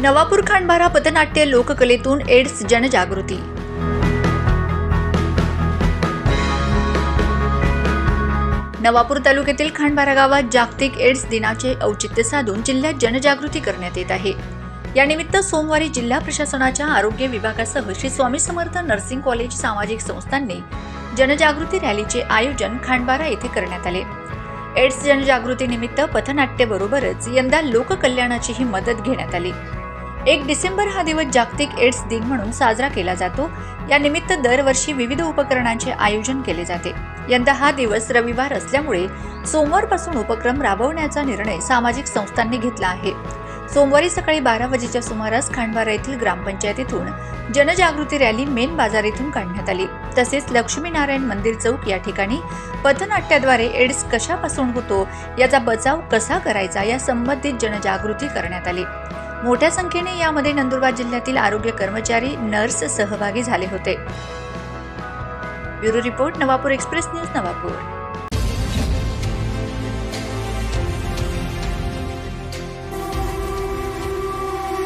नवापूर खांडबारा पथनाट्य लोककलेतून एड्स जनजागृती. नवापूर तालुक्यातील खांडबारा गावात जागतिक एड्स दिनाचे औचित्य साधून जिल्ह्यात जनजागृती करण्यात येत आहे. यानिमित्त सोमवारी जिल्हा प्रशासनाच्या आरोग्य विभागासह श्री स्वामी समर्थ नर्सिंग कॉलेज सामाजिक संस्थांनी जनजागृती रॅलीचे आयोजन खांडबारा येथे करण्यात आले. एड्स जनजागृती निमित्त पथनाट्याबरोबरच यंदा लोककल्याणाचीही मदत घेण्यात आली. एक डिसेंबर हा दिवस जागतिक एड्स दिन म्हणून साजरा केला जातो. या निमित्त दरवर्षी विविध उपकरणांचे आयोजन केले जाते. यंदा हा दिवस रविवार असल्यामुळे सोमवारपासून उपक्रम राबवण्याचा निर्णय सामाजिक संस्थांनी घेतला आहे. सोमवारी सकाळी बारा वाजेच्या सुमारास खांडवारा येथील ग्रामपंचायतीतून जनजागृती रॅली मेन बाजार येथून काढण्यात आली. तसेच लक्ष्मीनारायण मंदिर चौक या ठिकाणी पथनाट्याद्वारे एड्स कशापासून होतो याचा बचाव कसा करायचा या संबंधित जनजागृती करण्यात आली. मोठ्या संख्येने यामध्ये नंदुरबार जिल्ह्यातील आरोग्य कर्मचारी नर्स सहभागी झाले होते. Bureau report Navapur express news Navapur.